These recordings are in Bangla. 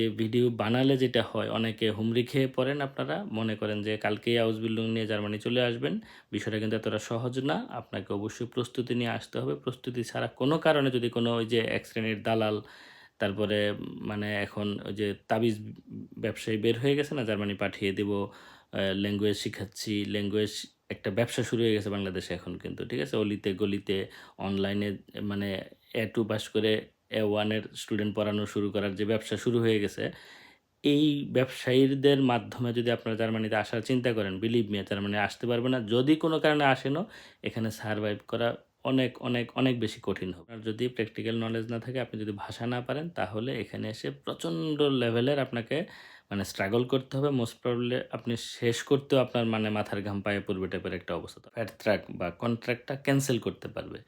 এই ভিডিও বানালে যেটা হয়, অনেকে হুমড়ি খেয়ে পড়েন আপনারা। মনে করেন যে কালকেই হাউস বিল্ডিং নিয়ে জার্মানি চলে আসবেন। বিষয়টা কিন্তু এতটা সহজ না। আপনাকে অবশ্যই প্রস্তুতি নিয়ে আসতে হবে। প্রস্তুতি ছাড়া কোনো কারণে যদি কোনো ওই যে এক শ্রেণির দালাল, তারপরে মানে এখন ওই যে তাবিজ ব্যবসায়ী বের হয়ে গেছে না, জার্মানি পাঠিয়ে দেব ল্যাঙ্গুয়েজ শিখাচ্ছি ল্যাঙ্গুয়েজ একটা ব্যবসা শুরু হয়ে গেছে বাংলাদেশে এখন কিন্তু, ঠিক আছে? অলিতে গলিতে অনলাইনে মানে এ টু পাস করে এ ওয়ানের স্টুডেন্ট পড়ানো শুরু করার যে ব্যবসা শুরু হয়ে গেছে, এই ব্যবসায়ীদের মাধ্যমে যদি আপনারা জার্মানিতে আসার চিন্তা করেন বিলিভ মি জার্মানি আসতে পারবে না। যদি কোনো কারণে আসেনও, এখানে সারভাইভ করা অনেক অনেক অনেক বেশি কঠিন হবে। আর যদি প্র্যাকটিক্যাল নলেজ না থাকে, আপনি যদি ভাষা না পারেন, তাহলে এখানে এসে প্রচণ্ড লেভেলের আপনাকে মানে স্ট্রাগল করতে হবে। মোস্ট প্রবলি আপনি শেষ করতেও আপনার মানে মাথার ঘাম পায়ে পড়বে টাইপের একটা অবস্থা। ফ্যাট ট্র্যাক বা কন্ট্রাক্টটা ক্যান্সেল করতে পারবে।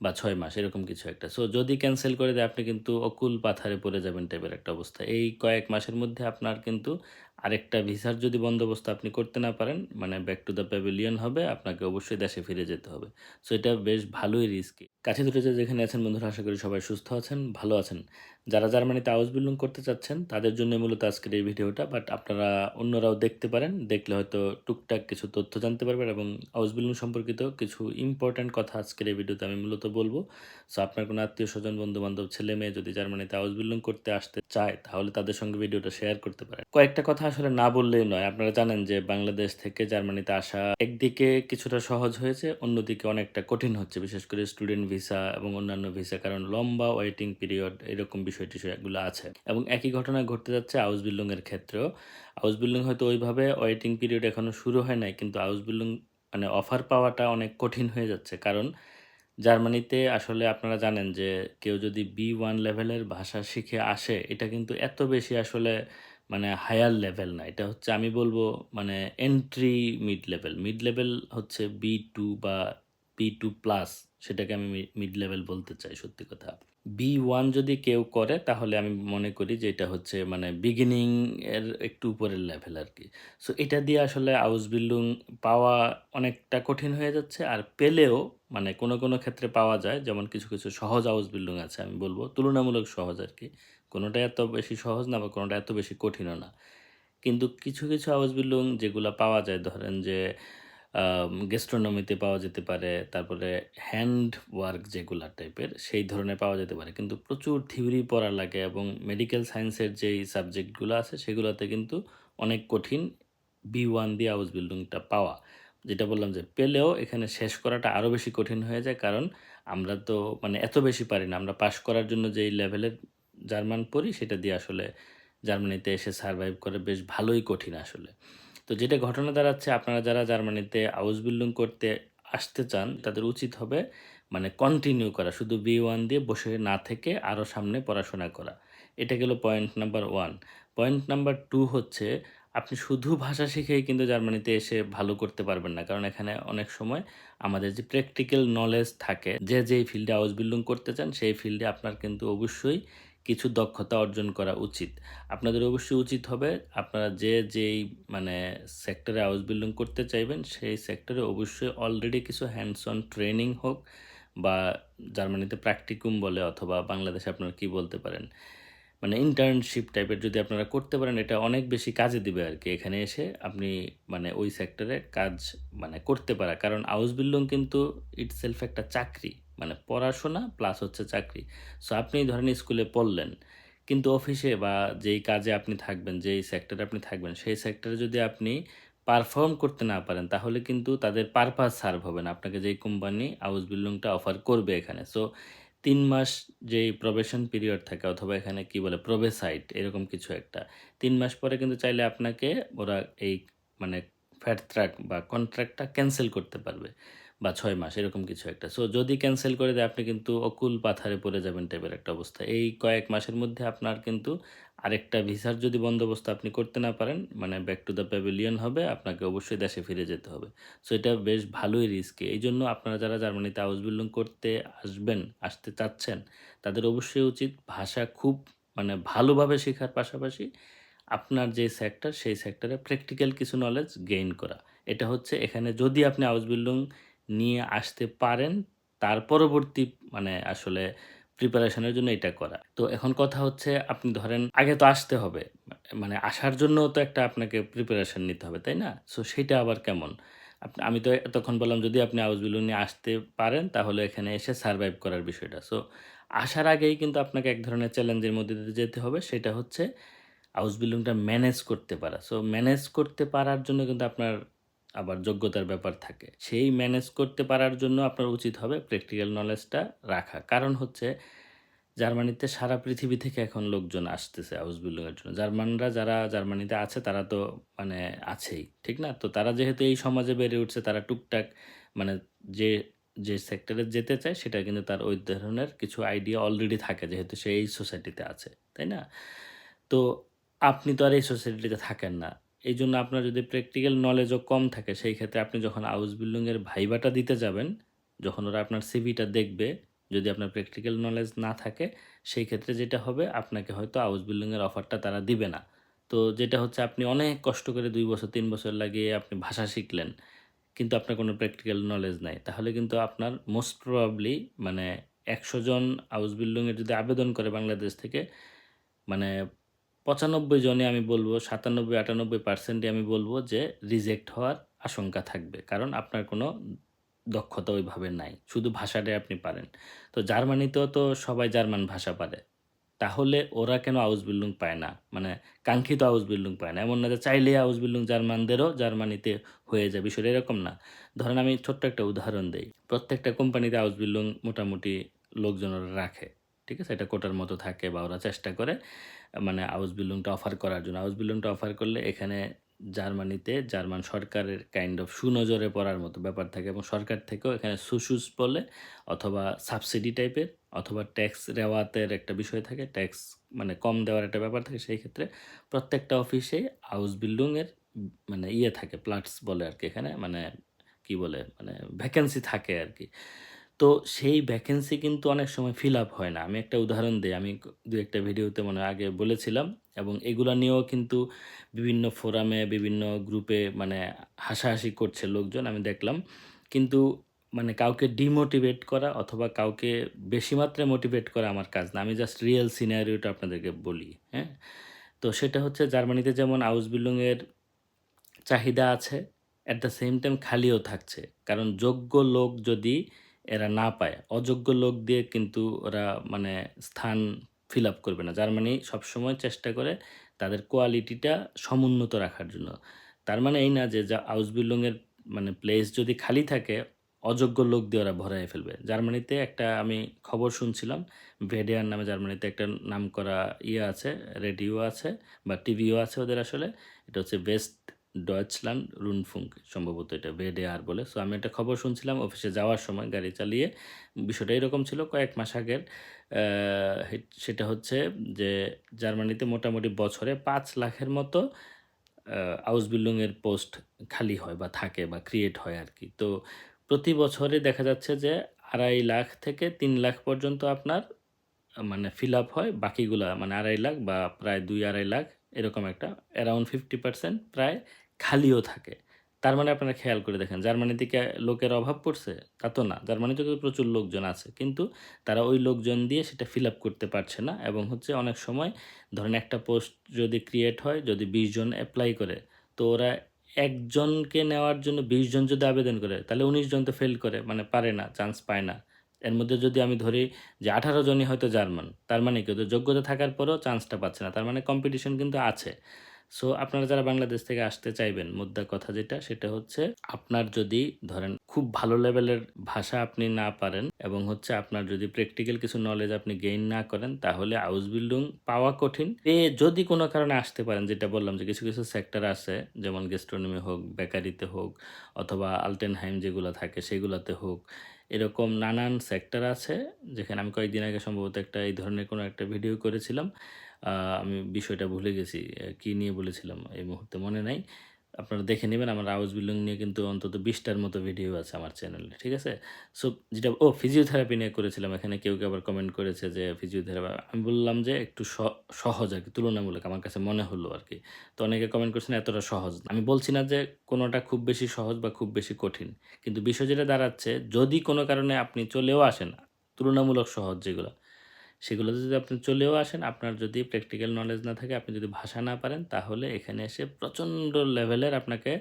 বা ছয় মাস, এরকম কিছু একটা। সো যদি ক্যান্সেল করে দেয়, আপনি কিন্তু অকুল পাথারে পড়ে যাবেন টাইপের একটা অবস্থা। এই কয়েক মাসের মধ্যে আপনার কিন্তু আরেকটা ভিসার যদি বন্দোবস্ত আপনি করতে না পারেন মানে ব্যাক টু দ্য প্যাভিলিয়ন হবে, আপনাকে অবশ্যই দেশে ফিরে যেতে হবে। সো এটা বেশ ভালোই রিস্কি কাছে দূরে যে যেখানে আছেন বন্ধুরা, আশা করি সবাই সুস্থ আছেন, ভালো আছেন। যারা জার্মানিতে হাউস বিল্ডিং করতে চাচ্ছেন, তাদের জন্য মূলত আজকের এই ভিডিওটা বাট আপনারা অন্যরাও দেখতে পারেন, দেখলে হয়তো টুকটাক কিছু তথ্য জানতে পারবেন এবং হাউস বিল্ডিং সম্পর্কিত কিছু ইম্পর্ট্যান্ট কথা আজকের এই ভিডিওতে আমি মূলত বলব। সো আপনার কোনো আত্মীয় স্বজন বন্ধু বান্ধব ছেলে মেয়ে যদি জার্মানিতে হাউস বিল্ডিং করতে আসতে চায়, তাহলে তাদের সঙ্গে ভিডিওটা শেয়ার করতে পারেন। কয়েকটা কথা আসলে না বললেই নয়। আপনারা জানেন যে বাংলাদেশ থেকে জার্মানিতে আসা একদিকে কিছুটা সহজ হয়েছে, অন্যদিকে অনেকটা কঠিন হচ্ছে। বিশেষ করে স্টুডেন্ট ভিসা এবং অন্যান্য ভিসা, কারণ লম্বা ওয়েটিং পিরিয়ড এরকম বিষয় টিষয়গুলো আছে। এবং একই ঘটনা ঘটতে যাচ্ছে হাউস বিল্ডিং এর ক্ষেত্রেও। হাউস বিল্ডিং হয়তো ওইভাবে ওয়েটিং পিরিয়ড এখনও শুরু হয় নাই, কিন্তু হাউস বিল্ডিং মানে অফার পাওয়াটা অনেক কঠিন হয়ে যাচ্ছে। কারণ জার্মানিতে আসলে আপনারা জানেন যে কেউ যদি বি ওয়ান লেভেলের ভাষা শিখে আসে, এটা কিন্তু এত বেশি আসলে মানে হায়ার লেভেল না। এটা হচ্ছে আমি বলব মানে entry mid level mid level হচ্ছে বি টু বা বি টু প্লাস সেটাকে আমি মিড লেভেল বলতে চাই সত্যি কথা। বি ওয়ান যদি কেউ করে, তাহলে আমি মনে করি যে এটা হচ্ছে মানে বিগিনিং এর একটু উপরের লেভেল আর কি সো এটা দিয়ে আসলে হাউস বিল্ডিং পাওয়া অনেকটা কঠিন হয়ে যাচ্ছে। আর পেলেও মানে কোনো কোনো ক্ষেত্রে পাওয়া যায়, যেমন কিছু কিছু সহজ হাউস বিল্ডিং আছে, আমি বলব তুলনামূলক সহজ আর কি কোনোটা এত বেশি সহজ না বা কোনোটা এত বেশি কঠিনও না। কিন্তু কিছু কিছু হাউস বিল্ডিং যেগুলো পাওয়া যায়, ধরেন যে গেস্ট্রোনমিতে পাওয়া যেতে পারে, তারপরে হ্যান্ড ওয়ার্ক যেগুলা টাইপের সেই ধরনের পাওয়া যেতে পারে। কিন্তু প্রচুর থিওরি পড়া লাগে এবং মেডিকেল সায়েন্সের যেই সাবজেক্টগুলো আছে, সেগুলোতে কিন্তু অনেক কঠিন বি ওয়ান দিয়ে হাউস বিল্ডিংটা পাওয়া। যেটা বললাম যে, পেলেও এখানে শেষ করাটা আরও বেশি কঠিন হয়ে যায়, কারণ আমরা তো মানে এত বেশি পারি না। আমরা পাশ করার জন্য যেই লেভেলের জার্মান পড়ি, সেটা দিয়ে আসলে জার্মানিতে এসে সারভাইভ করে বেশ ভালোই কঠিন আসলে। তো যেটা ঘটনা দাঁড়াচ্ছে, আপনারা যারা জার্মানিতে হাউস বিল্ডিং করতে আসতে চান, তাদের উচিত হবে মানে কন্টিনিউ করা, শুধু বি ওয়ান দিয়ে বসে না থেকে আরও সামনে পড়াশোনা করা। এটা গেল point number one point number two হচ্ছে, আপনি শুধু ভাষা শিখেই কিন্তু জার্মানিতে এসে ভালো করতে পারবেন না। কারণ এখানে অনেক সময় আমাদের যে প্র্যাকটিক্যাল নলেজ থাকে, যে যেই ফিল্ডে হাউস বিল্ডিং করতে চান, সেই ফিল্ডে আপনার কিন্তু অবশ্যই কিছু দক্ষতা অর্জন করা উচিত। আপনাদের অবশ্যই উচিত হবে আপনারা যে যেই মানে সেক্টরে হাউস বিল্ডিং করতে চাইবেন, সেই সেক্টরে অবশ্যই অলরেডি কিছু হ্যান্ডস অন ট্রেনিং হোক বা জার্মানিতে প্র্যাকটিকুম বলে অথবা বাংলাদেশে আপনারা কি বলতে পারেন? মানে ইন্টার্নশিপ টাইপের যদি আপনারা করতে পারেন, এটা অনেক বেশি কাজে দিবে আর কি এখানে এসে আপনি মানে ওই সেক্টরে কাজ মানে করতে পারা। কারণ হাউস বিল্ডিং কিন্তু ইটসেলফ একটা চাকরি। মানে পড়াশোনা প্লাস হচ্ছে চাকরি। সো আপনি ধরেন স্কুলে পড়লেন। কিন্তু অফিসে বা যেই কাজে আপনি থাকবেন, যেই সেক্টরে আপনি থাকবেন, সেই সেক্টরে যদি আপনি পারফর্ম করতে না পারেন, তাহলে কিন্তু তাদের পারপাস সার্ভ হবে না। আপনাকে যেই কোম্পানি হাউস বিল্ডিংটা অফার করবে এখানে। সো তিন মাস যেই প্রবেশন পিরিয়ড থাকে, অথবা এখানে কি বলে প্রবেসাইট এরকম কিছু একটা, তিন মাস পরে কিন্তু চাইলে আপনাকে ওরা এই মানে ফ্যাট ট্র্যাক বা কন্ট্রাক্টটা ক্যান্সেল করতে পারবে। বা ছয় মাস, এরকম কিছু একটা। সো যদি ক্যান্সেল করে দেয়, আপনি কিন্তু অকুল পাথারে পড়ে যাবেন টাইপের একটা অবস্থা। এই কয়েক মাসের মধ্যে আপনার কিন্তু আরেকটা ভিসার যদি বন্দোবস্ত আপনি করতে না পারেন মানে ব্যাক টু দ্য প্যাভিলিয়ন হবে, আপনাকে অবশ্যই দেশে ফিরে যেতে হবে। সো এটা বেশ ভালোই রিস্কি এই জন্য আপনারা যারা জার্মানিতে হাউস বিল্ডিং করতে আসবেন, আসতে চাচ্ছেন, তাদের অবশ্যই উচিত ভাষা খুব মানে ভালোভাবে শেখার পাশাপাশি আপনার যে সেক্টর সেই সেক্টরে প্র্যাকটিক্যাল কিছু নলেজ গেইন করা। এটা হচ্ছে এখানে যদি আপনি হাউস বিল্ডিং নিয়ে আসতে পারেন তার পরবর্তী মানে আসলে প্রিপারেশনের জন্য এটা করা। তো এখন কথা হচ্ছে আপনি ধরেন আগে তো আসতে হবে। মানে আসার জন্যও তো একটা আপনাকে প্রিপারেশন নিতে হবে, তাই না? সো সেটা আবার কেমন? আমি তো এতক্ষণ বললাম যদি আপনি আউসবিল্ডিং নিয়ে আসতে পারেন তাহলে এখানে এসে সারভাইভ করার বিষয়টা। সো আসার আগেই কিন্তু আপনাকে এক ধরনের চ্যালেঞ্জের মধ্যে দিয়ে যেতে হবে সেটা হচ্ছে হাউস বিল্ডিংটা ম্যানেজ করতে পারা। সো ম্যানেজ করতে পারার জন্য কিন্তু আপনার আবার যোগ্যতার ব্যাপার থাকে। সেই ম্যানেজ করতে পারার জন্য আপনার উচিত হবে প্র্যাকটিক্যাল নলেজটা রাখা। কারণ হচ্ছে জার্মানিতে সারা পৃথিবী থেকে এখন লোকজন আসতেছে হাউস বিল্ডিংয়ের জন্য। জার্মানরা যারা জার্মানিতে আছে তারা তো মানে আছেই। ঠিক না? তো তারা যেহেতু এই সমাজে বেড়ে উঠছে তারা টুকটাক মানে যে, যে সেক্টরে যেতে চায় সেটা কিন্তু তার ওই ধরনের কিছু আইডিয়া অলরেডি থাকে যেহেতু সে এই সোসাইটিতে আছে। তাই না? তো আপনি তো আর এই সোসাইটিতে থাকেন না। এইজন্য আপনার যদি প্র্যাকটিক্যাল নলেজও কম থাকে সেই ক্ষেত্রে আপনি যখন হাউস বিল্ডিংয়ের ভাইবাটা দিতে যাবেন, যখন ওরা আপনার সিভিটা দেখবে, যদি আপনার প্র্যাকটিক্যাল নলেজ না থাকে সেই ক্ষেত্রে যেটা হবে আপনাকে হয়তো হাউস বিল্ডিংয়ের অফারটা তারা দিবে না। তো যেটা হচ্ছে আপনি অনেক কষ্ট করে দুই বছর তিন বছর লাগিয়ে আপনি ভাষা শিখলেন। কিন্তু আপনার কোনো প্র্যাকটিক্যাল নলেজ নাই। তাহলে কিন্তু আপনার মোস্ট প্রবাবলি মানে ১০০ জন হাউস বিল্ডিং এর যদি আবেদন করে বাংলাদেশ থেকে মানে ৯৫ জনে আমি বলব ৯৭-৯৮% আমি বলব যে রিজেক্ট হওয়ার আশঙ্কা থাকবে। কারণ আপনার কোনো দক্ষতা ওইভাবে নাই। শুধু ভাষাটাই আপনি পারেন। তো জার্মানিতেও তো সবাই জার্মান ভাষা পারে। তাহলে ওরা কেন হাউস বিল্ডিং পায় না? মানে কাঙ্ক্ষিত হাউস বিল্ডিং পায় না। এমন না যে চাইলেই হাউস বিল্ডিং জার্মানদেরও জার্মানিতে হয়ে যায়। বিষয়টা এরকম না। ধরেন আমি ছোট্ট একটা উদাহরণ দিই প্রত্যেকটা কোম্পানিতে হাউস বিল্ডিং মোটামুটি লোকজনরা রাখে। ঠিক আছে? এটা কোটার মতো থাকে বা ওরা চেষ্টা করে মানে হাউস বিল্ডিংটা অফার করার জন্য। হাউস বিল্ডিংটা অফার করলে এখানে জার্মানিতে, জার্মান সরকারের কাইন্ড অফ সুনজরে পড়ার মতো ব্যাপার থাকে এবং সরকার থেকেও এখানে সুসুস বলে অথবা সাবসিডি টাইপের অথবা ট্যাক্স রেওয়াতের একটা বিষয় থাকে। ট্যাক্স মানে কম দেওয়ার একটা ব্যাপার থাকে। সেই ক্ষেত্রে প্রত্যেকটা অফিসেই হাউস বিল্ডিংয়ের মানে ইয়ে থাকে প্লাটস বলে আর কি এখানে মানে কি বলে মানে ভ্যাকেন্সি থাকে আরকি। তো সেই ভ্যাকেন্সি কিন্তু অনেক সময় ফিল আপ হয় না। আমি একটা উদাহরণ দিই আমি দু একটা ভিডিওতে মানে আগে বলেছিলাম এবং এগুলা নিয়েও কিন্তু বিভিন্ন ফোরামে, বিভিন্ন গ্রুপে মানে হাসাহাসি করছে লোকজন আমি দেখলাম। কিন্তু মানে কাউকে ডিমোটিভেট করা অথবা কাউকে বেশি মাত্রায় মোটিভেট করা আমার কাজ না। আমি জাস্ট রিয়েল সিনারিওটা আপনাদেরকে বলি, হ্যাঁ? তো সেটা হচ্ছে জার্মানিতে যেমন হাউস বিল্ডিং এর চাহিদা আছে, অ্যাট দ্য সেম টাইম খালিও থাকছে। কারণ যোগ্য লোক যদি এরা না পায়, অযোগ্য লোক দিয়ে কিন্তু ওরা মানে স্থান ফিল আপ করবে না। জার্মানি সবসময় চেষ্টা করে তাদের কোয়ালিটিটা সমুন্নত রাখার জন্য। তার মানে এই না যে যা হাউস বিল্ডিং মানে প্লেস যদি খালি থাকে, অযোগ্য লোক দিয়ে ওরা ভরায় ফেলবে। জার্মানিতে একটা আমি খবর শুনছিলাম, ভেডিয়ার নামে জার্মানিতে একটা নামকরা ইয়ে আছে, রেডিও আছে বা টিভিও আছে ওদের আসলে। এটা হচ্ছে বেস্ট ডয়েচল্যান্ড রুনফুঙ্ক, সম্ভবত এটা ভেডিয়ার বলে। সো আমি একটা খবর শুনছিলাম অফিসে যাওয়ার সময় গাড়ি চালিয়ে। বিষয়টা এরকম ছিল, কয়েক মাস আগের। সেটা হচ্ছে যে জার্মানিতে মোটামুটি বছরে পাঁচ লাখের মতো হাউস বিল্ডিং এর পোস্ট খালি হয় বা থাকে বা ক্রিয়েট হয় আর কি তো প্রতি বছরে দেখা যাচ্ছে যে ২.৫ লাখ থেকে তিন লাখ পর্যন্ত আপনার মানে ফিল আপ হয়। বাকিগুলা মানে ২.৫ লাখ বা প্রায় ২-২.৫ লাখ, এরকম একটা অ্যারাউন্ড 50% প্রায় খালিও থাকে। তার মানে আপনারা খেয়াল করে দেখেন জার্মানিতে কি লোকের অভাব পড়ছে? তা তো না। জার্মানিতে তো প্রচুর লোকজন আছে। কিন্তু তারা ওই লোকজন দিয়ে সেটা ফিল আপ করতে পারছে না এবং হচ্ছে অনেক সময় ধরেন একটা পোস্ট যদি ক্রিয়েট হয়, যদি ২০ জন এপ্লাই করে, তো ওরা একজনকে নেওয়ার জন্য ২০ জন যদি আবেদন করে, তাহলে ১৯ জন তো ফেল করে মানে পারে না, চান্স পায় না। এর মধ্যে যদি আমি ধরি যে ১৮ জনই হয়তো জার্মান। তার মানে কি? যোগ্যতা থাকার পরেও চান্সটা পাচ্ছে না। তার মানে কম্পিটিশন কিন্তু আছে। সো আপনারা যারা বাংলাদেশ থেকে আসতে চাইবেন, মোদ্দা কথা যেটা সেটা হচ্ছে আপনার যদি ধরেন খুব ভালো লেভেলের ভাষা আপনি না পারেন এবং হচ্ছে আপনার যদি প্র্যাকটিক্যাল কিছু নলেজ আপনি গেইন না করেন তাহলে হাউস বিল্ডিং পাওয়া কঠিন। পেয়ে যদি কোনো কারণে আসতে পারেন যেটা বললাম যে কিছু, কিছু সেক্টর আছে যেমন গেস্ট্রোনমি হোক, বেকারিতে হোক অথবা আলটেনহাইম যেগুলো থাকে সেগুলোতে হোক। এরকম নানান সেক্টর আছে, যেখানে আমি কয়েকদিন আগে সম্ভবত একটা এই ধরনের কোনো একটা ভিডিও করেছিলাম। আমি বিষয়টা ভুলে গেছি। কি নিয়ে বলেছিলাম এই মুহূর্তে মনে নাই। আপনারা দেখে নেবেন আমার হাউস বিল্ডিং নিয়ে কিন্তু অন্তত ২০ টার মতো ভিডিও আছে আমার চ্যানেলে। ঠিক আছে? সো যেটা ও ফিজিওথেরাপি নিয়ে করেছিলাম। এখানে কেউ, কেউ আবার কমেন্ট করেছে যে ফিজিওথেরাপি আমি বললাম যে একটু সহজ আরকি তুলনামূলক আমার কাছে মনে হলো আর কি তো অনেকে কমেন্ট করছেন এতটা সহজ আমি বলছি না যে কোনোটা খুব বেশি সহজ বা খুব বেশি কঠিন। কিন্তু বিষয় যেটা দাঁড়াচ্ছে যদি কোনো কারণে আপনি চলেও আসেন, তুলনামূলক সহজ যেগুলা, সেগুলোতে যদি আপনি চলেও আসেন, আপনার যদি প্র্যাকটিক্যাল নলেজ না থাকে, আপনি যদি ভাষা না পারেন, তাহলে এখানে এসে প্রচণ্ড লেভেলের আপনাকে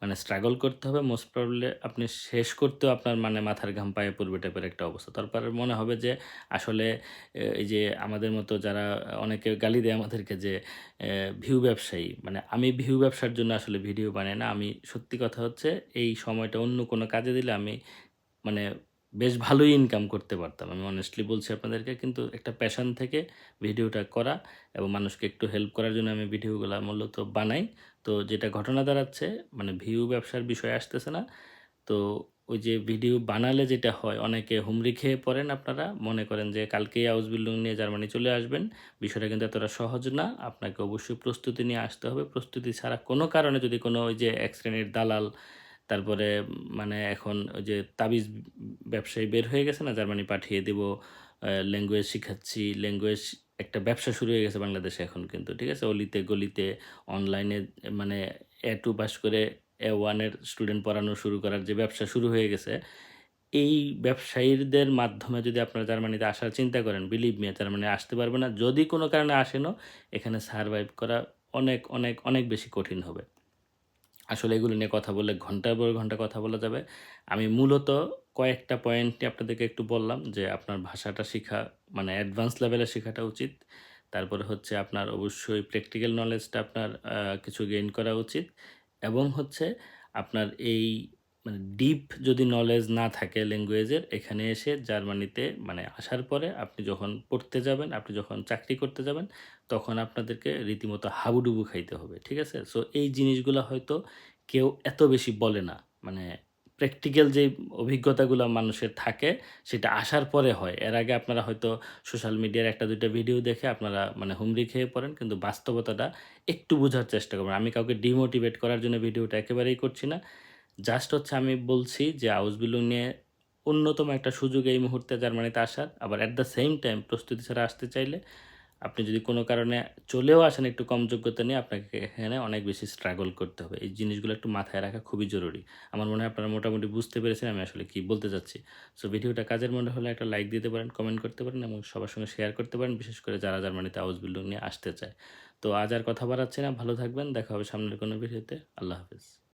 মানে স্ট্রাগল করতে হবে। মোস্ট প্রবাবলি আপনি শেষ করতেও আপনার মানে মাথার ঘাম পায়ে পূর্বে টাইপের একটা অবস্থা। তারপরে মনে হবে যে আসলে এই যে আমাদের মতো যারা অনেকে গালি দেয় আমাদেরকে যে ভিউ ব্যবসায়ী। মানে আমি ভিউ ব্যবসার জন্য আসলে ভিডিও বানাই না। আমি সত্যি কথা হচ্ছে এই সময়টা অন্য কোনো কাজে দিলে আমি মানে বেশ ভালোই ইনকাম করতে পারতাম। আমি অনেস্টলি বলছি আপনাদেরকে। কিন্তু একটা প্যাশন থেকে ভিডিওটা করা এবং মানুষকে একটু হেল্প করার জন্য আমি ভিডিওগুলো মূলত বানাই। তো যেটা ঘটনা দাঁড়াচ্ছে মানে ভিউ ব্যবসার বিষয় আসতেছে না। তো ওই যে ভিডিও বানালে যেটা হয়, অনেকে হুমড়ি খেয়ে পড়েন আপনারা। মনে করেন যে কালকেই হাউস বিল্ডিং নিয়ে জার্মানি চলে আসবেন। বিষয়টা কিন্তু এতটা সহজ না। আপনাকে অবশ্যই প্রস্তুতি নিয়ে আসতে হবে। প্রস্তুতি ছাড়া কোনো কারণে যদি কোনো ওই যে এক শ্রেণির দালাল তারপরে মানে এখন ওই যে তাবিজ ব্যবসায়ী বের হয়ে গেছে না জার্মানি পাঠিয়ে দিব, ল্যাঙ্গুয়েজ শিখাচ্ছি। ল্যাঙ্গুয়েজ একটা ব্যবসা শুরু হয়ে গেছে বাংলাদেশে এখন কিন্তু। ঠিক আছে? অলিতে গলিতে অনলাইনে মানে এ টু পাস করে এ ওয়ানের স্টুডেন্ট পড়ানো শুরু করার যে ব্যবসা শুরু হয়ে গেছে। এই ব্যবসায়ীদের মাধ্যমে যদি আপনারা জার্মানিতে আসার চিন্তা করেন, বিলিভ মি জার্মানি আসতে পারবে না। যদি কোনো কারণে আসেনও এখানে সারভাইভ করা অনেক, অনেক, অনেক বেশি কঠিন হবে। আসলে এগুলো নিয়ে কথা বললে ঘণ্টার পর ঘণ্টা কথা বলা যাবে। আমি মূলত কয়েকটা পয়েন্টে আপনাদেরকে একটু বললাম যে আপনার ভাষাটা শেখা মানে অ্যাডভান্স লেভেলে শেখাটা উচিত। তারপরে হচ্ছে আপনার অবশ্যই প্র্যাকটিক্যাল নলেজটা আপনার কিছু গেইন করা উচিত এবং হচ্ছে আপনার এই মানে ডিপ যদি নলেজ না থাকে ল্যাঙ্গুয়েজের এখানে এসে জার্মানিতে মানে আসার পরে আপনি যখন পড়তে যাবেন, আপনি যখন চাকরি করতে যাবেন, তখন আপনাদেরকে রীতিমতো হাবুডুবু খাইতে হবে। ঠিক আছে? সো এই জিনিসগুলা হয়তো কেউ এত বেশি বলে না। মানে প্র্যাকটিক্যাল যেই অভিজ্ঞতাগুলা মানুষের থাকে সেটা আসার পরে হয়। এর আগে আপনারা হয়তো সোশ্যাল মিডিয়ার একটা দুইটা ভিডিও দেখে আপনারা মানে হুমড়ি খেয়ে পড়েন। কিন্তু বাস্তবতাটা একটু বোঝার চেষ্টা করবেন। আমি কাউকে ডিমোটিভেট করার জন্য ভিডিওটা একেবারেই করছি না। জাস্ট হচ্ছে আমি বলছি যে আউসবিলুং নিয়ে অন্যতম একটা সুযোগ এই মুহূর্তে জার্মানিতে আসার। আবার অ্যাট দ্য সেম টাইম প্রস্তুতি ছাড়া আসতে চাইলে আপনি যদি কোনো কারণে চলেও আসেন একটু কম যোগ্যতা নিয়ে আপনাকে এখানে অনেক বেশি স্ট্রাগল করতে হবে। এই জিনিসগুলো একটু মাথায় রাখা খুবই জরুরি। আমার মনে হয় আপনারা মোটামুটি বুঝতে পেরেছেন আমি আসলে কি বলতে চাচ্ছি। সো ভিডিওটা কাজের মনে হলে একটা লাইক দিতে পারেন, কমেন্ট করতে পারেন এবং সবার সঙ্গে শেয়ার করতে পারেন। বিশেষ করে যারা জার্মানিতে আউসবিল্ডিং নিয়ে আসতে চায়। তো আজ আর কথা বাড়াচ্ছি না। ভালো থাকবেন। দেখা হবে সামনের কোনো ভিডিওতে। আল্লাহ হাফেজ।